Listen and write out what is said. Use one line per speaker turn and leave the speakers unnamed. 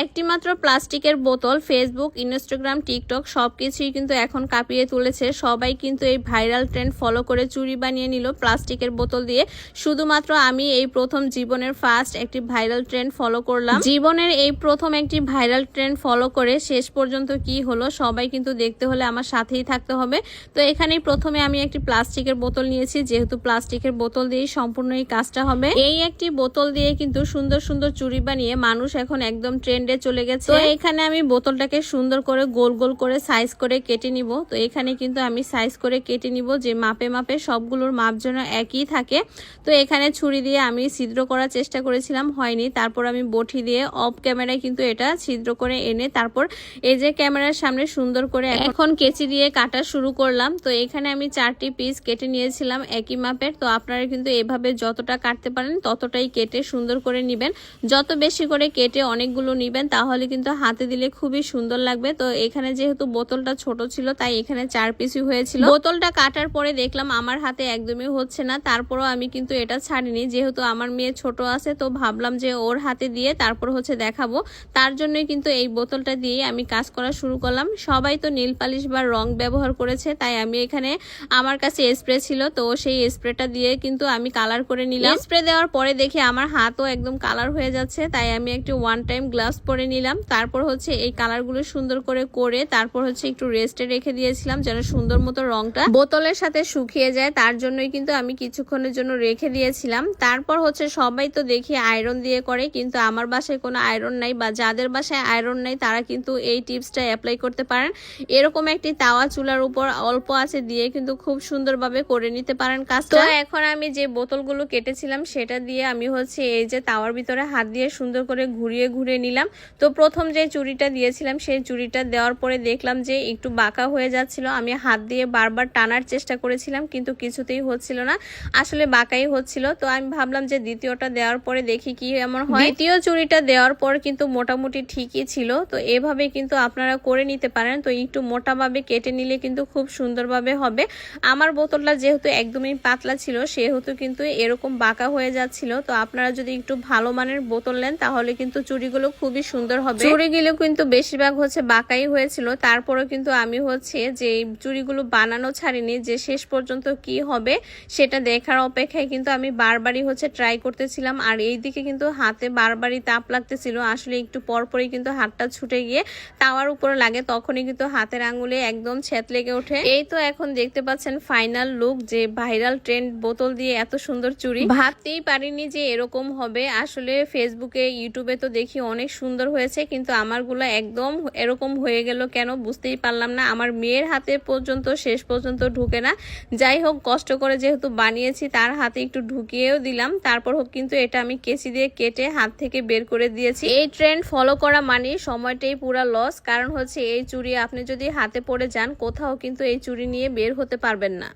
একটি মাত্র প্লাস্টিকের বোতল ফেসবুক ইনস্টাগ্রাম টিকটক সব কিছুই কিন্তু এখন কাঁপিয়ে তুলেছে। সবাই কিন্তু এই ভাইরাল ট্রেন্ড ফলো করে চুরি বানিয়ে নিল প্লাস্টিকের বোতল দিয়ে। শুধুমাত্র আমি এই প্রথম জীবনের ফার্স্ট একটি ভাইরাল ট্রেন্ড ফলো করলাম। জীবনের এই প্রথম একটি ভাইরাল ট্রেন্ড ফলো করে শেষ পর্যন্ত কি হলো, সবাই কিন্তু দেখতে হলে আমার সাথেই থাকতে হবে। তো এখানেই প্রথমে আমি একটি প্লাস্টিকের বোতল নিয়েছি, যেহেতু প্লাস্টিকের বোতল দিয়েই সম্পূর্ণ এই কাজটা হবে। এই একটি বোতল দিয়ে কিন্তু সুন্দর সুন্দর চুরি বানিয়ে মানুষ এখন একদম ট্রেন্ডে চলে গেছে। তো এখানে আমি বোতলটাকে সুন্দর করে গোল গোল করে সাইজ করে কেটে নিব। তো এখানে কিন্তু আমি সাইজ করে কেটে নিব যে মাপে মাপে সবগুলোর মাপ যেন একই থাকে। তো এখানে ছুরি দিয়ে আমি ছিদ্র করার চেষ্টা করেছিলাম হয়নি। তারপর আমি বটি দিয়ে অফ ক্যামেরায় কিন্তু এটা ছিদ্র করে এনে তারপর এই যে ক্যামেরার সামনে সুন্দর করে এখন কেচি দিয়ে কাটা শুরু করলাম। তো এখানে আমি চারটি পিস কেটে নিয়েছিলাম একই মাপের। তো আপনারা কিন্তু এভাবে যতটা কাটতে পারেন ততটাই কেটে সুন্দর করে নিবেন। যত বেশি করে কেটে অনেকগুলো নিবেন তাহলে কিন্তু হাতে দিলে খুবই সুন্দর লাগবে। তো এখানে যেহেতু বোতলটা ছোট ছিল, তাই এখানে চার পিসই হয়েছিল। বোতলটা কাটার পরে দেখলাম আমার হাতে একদমই হচ্ছে না, তারপরও আমি কিন্তু এটা ছাড়িনি। যেহেতু আমার মেয়ে ছোট আছে, তো ভাবলাম যে ওর হাতে দিয়ে তারপর হচ্ছে দেখাবো। তার জন্যই কিন্তু এই বোতলটা দিয়ে আমি কাজ করা শুরু করলাম। সবাই তো নীল পালিশ বা রং ব্যবহার করেছে, তাই আমি এখানে আমার কাছে স্প্রে ছিল, তো সেই স্প্রেটা দিয়ে কিন্তু আমি কালার করে নিলাম। স্প্রে দেওয়ার পরে দেখি আমার হাতও একদম কালার হয়ে যাচ্ছে, তাই আমি একটু ওয়ান টাইম গ্লাভস পরে নিলাম। তারপর হচ্ছে এই কালারগুলো সুন্দর করে করে তারপর হচ্ছে একটু রেস্টে রেখে দিয়েছিলাম যেন সুন্দর মতো রংটা বোতলের সাথে শুকিয়ে যায়। তার জন্যই কিন্তু আমি কিছুক্ষণের জন্য রেখে দিয়েছিলাম। তারপর হচ্ছে সবাই তো দেখি আয়রন দিয়ে করে কিন্তু আমার বাসায় কোনো আয়রন নাই বা যাদের বাসায় আয়রন নাই তারা কিন্তু এই টিপসটা অ্যাপ্লাই করতে পারেন। এরকম একটি তাওয়া চুলার উপর অল্প আছে দিয়ে কিন্তু খুব সুন্দরভাবে করে নিতে পারেন কাজটা। এখন আমি যে বোতলগুলো কেটেছিলাম সেটা দিয়ে আমি হচ্ছে এই যে তাওয়ার ভিতরে হাত দিয়ে সুন্দর করে ঘুরিয়ে ঘুরিয়ে নিলাম। তো প্রথম যে চুড়িটা দিয়েছিলাম, সেই চুড়িটা দেওয়ার পরে দেখলাম যে একটু বাঁকা হয়ে যাচ্ছিল। আমি হাত দিয়ে বারবার টানার চেষ্টা করেছিলাম, কিন্তু কিছুতেই হচ্ছিল না। আসলে বাঁকাই হচ্ছিল। তো আমি ভাবলাম যে দ্বিতীয়টা দেওয়ার পরে দেখি কি এমন হয়। দ্বিতীয় চুড়িটা দেওয়ার পর কিন্তু মোটামুটি ঠিকই ছিল। তো এভাবে কিন্তু আপনারা করে নিতে পারেন। তো একটু মোটাভাবে কেটে নিলে কিন্তু খুব সুন্দরভাবে হবে। আমার বোতলটা যেহেতু একদমই পাতলা ছিল, সেহেতু কিন্তু এরকম বাঁকা হয়ে যাচ্ছিল। তো আপনারা যদি একটু ভালো মানের বোতল নেন, তাহলে কিন্তু চুড়িগুলো খুবই সুন্দর হবে। চুড়িগুলো কিন্তু বেশিরভাগ হচ্ছে বাঁকাই হয়েছিল। তারপরেও কিন্তু আমি হচ্ছে যে এই চুড়িগুলো বানানো ছাড়িনি, যে শেষ পর্যন্ত কি হবে সেটা দেখার অপেক্ষায় কিন্তু আমি বারবারই হচ্ছে ট্রাই করতেছিলাম। আর এই দিকে কিন্তু হাতে বারবারই তাপ লাগতেছিল। আসলে একটু পরপরই কিন্তু হাতটা ছুটে গিয়ে তাওয়ার উপরে লাগে, তখনই কিন্তু হাতের আঙুলে একদম ছেত লেগে ওঠে। এই তো এখন দেখতে পাচ্ছেন ফাইনাল লুক যে ভাইরাল ট্রেন্ড বোতল দিয়ে এত সুন্দর চুড়ি ভাবতেই পারিনি যে এরকম হবে। আসলে ফেসবুকে ইউটিউবে তো দেখি অনেক সুন্দর হয়েছে, কিন্তু আমারগুলো একদম এরকম হয়ে গেল কেন বুঝতেই পারলাম না। আমার মেয়ের হাতে পর্যন্ত, শেষ পর্যন্ত ঢুকে না। যাই হোক, কষ্ট করে যেহেতু বানিয়েছি, তার হাতে একটু ঢুকিয়েও দিলাম। তারপর হোক, কিন্তু এটা আমি কেচি দিয়ে কেটে হাত থেকে বের করে দিয়েছি। এই ট্রেন্ড ফলো করা মানে সময়টাই পুরা লস কারণ হচ্ছে এই চুড়ি আপনি যদি হাতে পড়ে যান, কোথাও কিন্তু এই চুড়ি নিয়ে বের হতে পারবেন না।